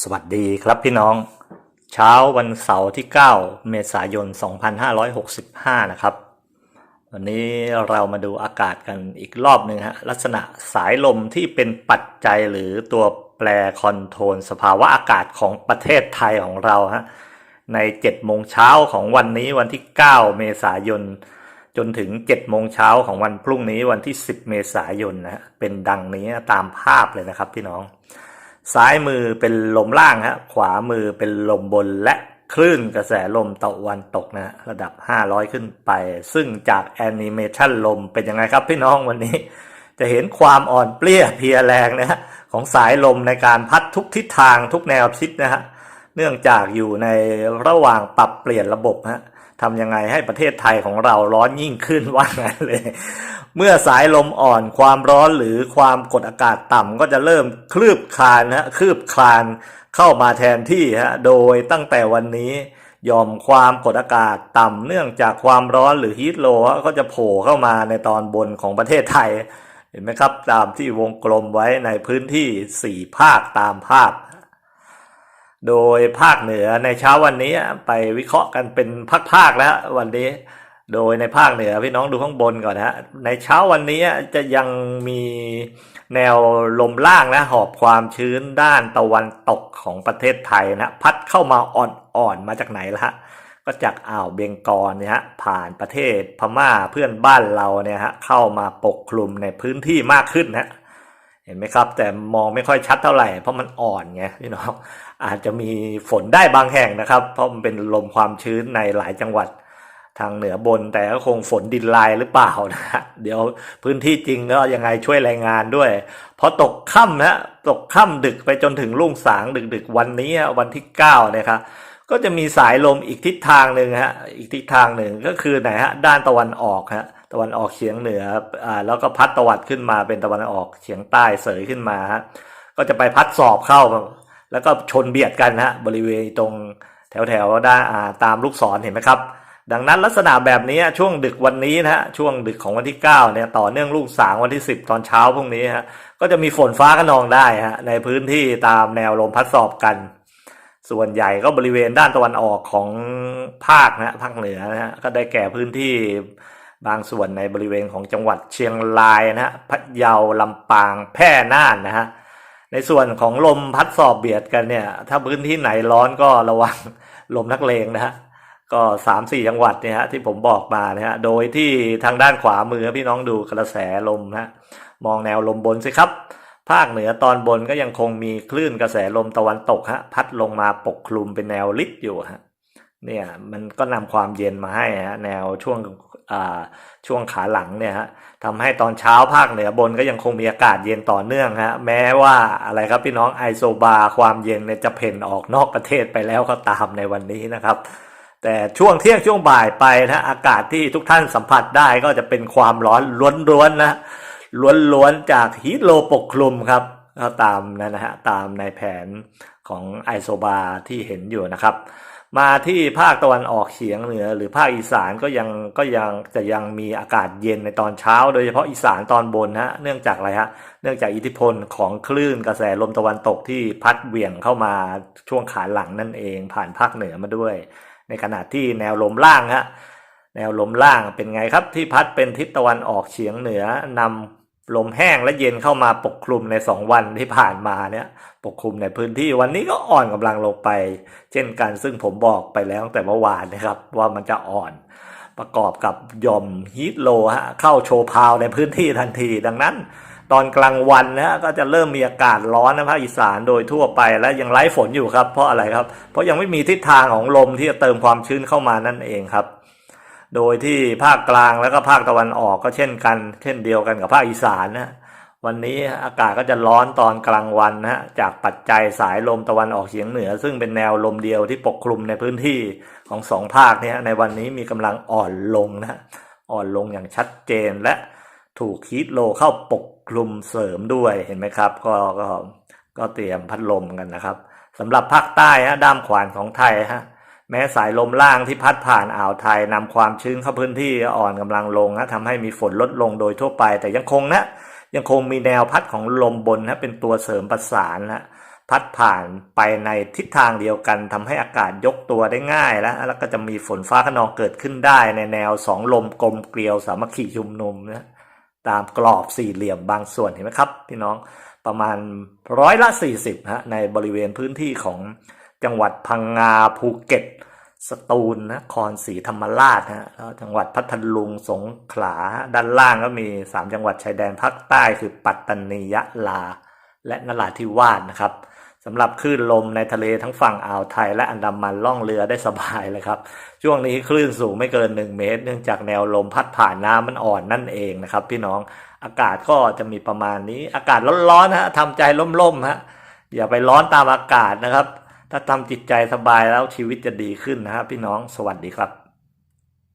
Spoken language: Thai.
สวัสดีครับพี่น้อง เช้าวันเสาร์ที่ 9 เมษายน 2565 นะครับ วันนี้เรามาดูอากาศกันอีกรอบหนึ่งฮะลักษณะสายลมที่เป็นปัจจัยหรือตัวแปรคอนโทรลสภาวะอากาศของประเทศไทยของเราฮะใน 7 โมงเช้าของวันนี้วันที่ 9 เมษายน จนถึง 7 โมงเช้าของวันพรุ่งนี้วันที่ 10 เมษายนนะฮะเป็นดังนี้ตามภาพเลยนะครับพี่น้อง ซ้ายมือเป็นลมล่างฮะขวามือเป็นลมบนและคลื่นกระแสลมตะวันตกนะฮะระดับ 500 ขึ้นไป ซึ่งจากแอนิเมชันลมเป็นยังไงครับพี่น้องวันนี้ จะเห็นความอ่อนเปลี้ยเพียแรงนะฮะของสายลมในการพัดทุกทิศทางทุกแนวทิศนะฮะเนื่องจากอยู่ในระหว่างปรับเปลี่ยนระบบฮะ ทำยังไงให้ประเทศไทยของเราร้อนยิ่งขึ้นว่างั้นเลย เมื่อสายลมอ่อนความร้อนหรือความกดอากาศต่ำก็จะเริ่มคลืบคลานฮะคลืบคลานเข้ามาแทนที่ฮะโดยตั้งแต่วันนี้ยอมความกดอากาศต่ำเนื่องจากความร้อนหรือฮีทโละก็จะโผล่เข้ามาในตอนบนของประเทศไทย เห็นไหมครับ ตามที่วงกลมไว้ในพื้นที่สี่ภาคตามภาค โดยภาคเหนือในเช้าวันนี้ไปวิเคราะห์กันเป็นภาคๆแล้ววันนี้ โดยในภาคเหนือพี่น้องดูข้างบนก่อนนะฮะในเช้าวันนี้จะยังมีแนวลมล่างนะหอบความชื้นด้านตะวันตกของประเทศไทยนะพัดเข้ามาอ่อนๆมาจากไหนละฮะก็จากอ่าวเบงกอลเนี่ยฮะผ่านประเทศพม่าเพื่อนบ้านเราเนี่ยฮะเข้ามาปกคลุมในพื้นที่มากขึ้นนะ เห็นไหมครับ แต่มองไม่ค่อยชัดเท่าไหร่ เพราะมันอ่อนไงพี่น้องอาจจะมีฝนได้บางแห่งนะครับ เพราะมันเป็นลมความชื้นในหลายจังหวัดทางเหนือบนแต่ก็คงฝนดินลายหรือเปล่านะฮะเดี๋ยวพื้นที่จริงก็ยังไงช่วยรายงานด้วยพอตกค่ำนะตกค่ำดึกไปจนถึงรุ่งสางดึกๆวันนี้วันที่เก้าเนี่ยครับก็จะมีสายลมอีกทิศทางหนึ่งฮะอีกทิศทางหนึ่งก็คือไหนฮะด้านตะวันออกฮะ ตะวันออกเฉียงเหนืออ่าแล้วก็พัดตะวัดขึ้นมาเป็นตะวันออกเฉียงใต้เสยขึ้นมาฮะก็จะไปพัดสอบเข้า แล้วก็ชนเบียดกันฮะบริเวณตรงแถวแถวด้านอ่าตามลูกศรเห็นไหมครับ ดังนั้นลักษณะแบบนี้ช่วงดึกวันนี้นะฮะช่วงดึกของวันที่9เนี่ยต่อเนื่องลูกสางวันที่ 10 ตอนเช้าพรุ่งนี้ฮะก็จะมีฝนฟ้าขนองได้ฮะในพื้นที่ตามแนวลมพัดสอบกันส่วนใหญ่ก็บริเวณด้านตะวันออกของภาคนะภาคเหนือนะฮะก็ได้แก่พื้นที่ บางส่วนในบริเวณของจังหวัดเชียงรายนะฮะพะเยาลำปางแพร่น่านนะฮะในส่วนของลมพัดสอบเบียดกันเนี่ยถ้าพื้นที่ไหนร้อนก็ระวังลมนักเลงนะฮะก็สามสี่จังหวัดเนี่ยฮะที่ผมบอกมานะฮะโดยที่ทางด้านขวามือพี่น้องดูกระแสลมนะฮะมองแนวลมบนสิครับ ภาคเหนือตอนบนก็ยังคงมีคลื่นกระแสลมตะวันตกฮะพัดลงมาปกคลุมเป็นแนวลิดอยู่ฮะ เนี่ยมันก็นำความเย็นมาให้ฮะแนวช่วงอ่าช่วงขาหลังเนี่ยฮะทำให้ตอนเช้าภาคเหนือบนก็ยังคงมีอากาศเย็นต่อเนื่องฮะแม้ว่าอะไรครับพี่น้องไอโซบาความเย็นเนี่ยจะเพ่นออกนอกประเทศไปแล้วก็ตามในวันนี้นะครับ แต่ช่วงเที่ยงช่วงบ่ายไปนะอากาศที่ทุกท่านสัมผัสได้ก็จะเป็นความร้อนล้วนๆนะล้วนๆจากฮีทโลปกคลุมครับก็ตามนะฮะตามในแผนของไอโซบาที่เห็นอยู่นะครับ มาที่ภาคตะวันออกเฉียงเหนือ หรือภาคอีสานก็ยังก็ยังจะยังมีอากาศเย็นในตอนเช้า โดยเฉพาะอีสานตอนบนฮะเนื่องจากอะไรฮะเนื่องจากอิทธิพลของคลื่นกระแสลมตะวันตกที่พัดเหวี่ยงเข้ามาช่วงขาหลังนั่นเองผ่านภาคเหนือมาด้วย ในขณะที่แนวลมล่างฮะแนวลมล่างเป็นไงครับที่พัดเป็นทิศตะวันออกเฉียงเหนือนำ ลมแห้งและเย็นเข้ามาปกคลุมในสองวันที่ผ่านมาเนี่ยปกคลุมในพื้นที่วันนี้ก็อ่อนกำลังลงไป เช่นกันซึ่งผมบอกไปแล้วตั้งแต่เมื่อวานนะครับว่ามันจะอ่อน ประกอบกับย่อมฮีทโลฮะเข้าโชว์พาวในพื้นที่ทันที ดังนั้น ตอนกลางวันนะฮะก็จะเริ่มมีอากาศร้อนนะภาคอีสานโดยทั่วไปและยังไร้ฝนอยู่ครับเพราะอะไรครับ เพราะยังไม่มีทิศทางของลมที่จะเติมความชื้นเข้ามานั่นเองครับ โดยที่ภาคกลางแล้วก็ภาคตะวันออกก็เช่นกัน เช่นเดียวกันกับภาคอีสานนะวันนี้อากาศก็จะร้อนตอนกลางวันนะฮะจากปัจจัยสายลมตะวันออกเฉียงเหนือ ซึ่งเป็นแนวลมเดียวที่ปกคลุมในพื้นที่ของสองภาคเนี่ยในวันนี้มีกำลังอ่อนลงนะฮะอ่อนลงอย่างชัดเจนและถูกฮีทโลเข้าปกคลุมเสริมด้วยเห็นไหมครับ ก็ก็ก็เตรียมพัดลมกันนะครับสำหรับภาคใต้ฮะด้ามขวานของไทยฮะ แม้สายลมล่างที่พัดผ่านอ่าวไทยนำความชื้นเข้าพื้นที่อ่อนกำลังลงนะทำให้มีฝนลดลงโดยทั่วไป แต่ยังคงนะ ยังคงมีแนวพัดของลมบนนะเป็นตัวเสริมประสานนะพัดผ่านไปในทิศทางเดียวกันทำให้อากาศยกตัวได้ง่ายแล้วแล้วก็จะมีฝนฟ้าขนองเกิดขึ้นได้ในแนวสองลมกลมเกลียวสามัคคีชุมนุมนะตามกรอบสี่เหลี่ยมบางส่วนเห็นไหมครับ พี่น้องประมาณร้อยละ40ฮะในบริเวณพื้นที่ของ จังหวัดพังงาภูเก็ต สตูลนครศรีธรรมราชฮะแล้วจังหวัดพัทลุงสงขลา ด้านล่างก็มี 3 จังหวัดชายแดนภาคใต้คือปัตตานียะลา และนราธิวาสนะครับสำหรับคลื่นลมในทะเลทั้งฝั่งอ่าวไทยและอันดามันล่องเรือได้สบายเลยครับ ช่วงนี้คลื่นสูงไม่เกิน 1 เมตร เนื่องจากแนวลมพัดผ่านน้ำมันอ่อนนั่นเองนะครับ พี่น้องอากาศก็จะมีประมาณนี้อากาศร้อนๆฮะทำใจล่มๆฮะอย่าไปร้อนตามอากาศนะครับ ถ้าทำจิตใจสบายแล้วชีวิตจะดีขึ้นนะครับพี่น้องสวัสดีครับ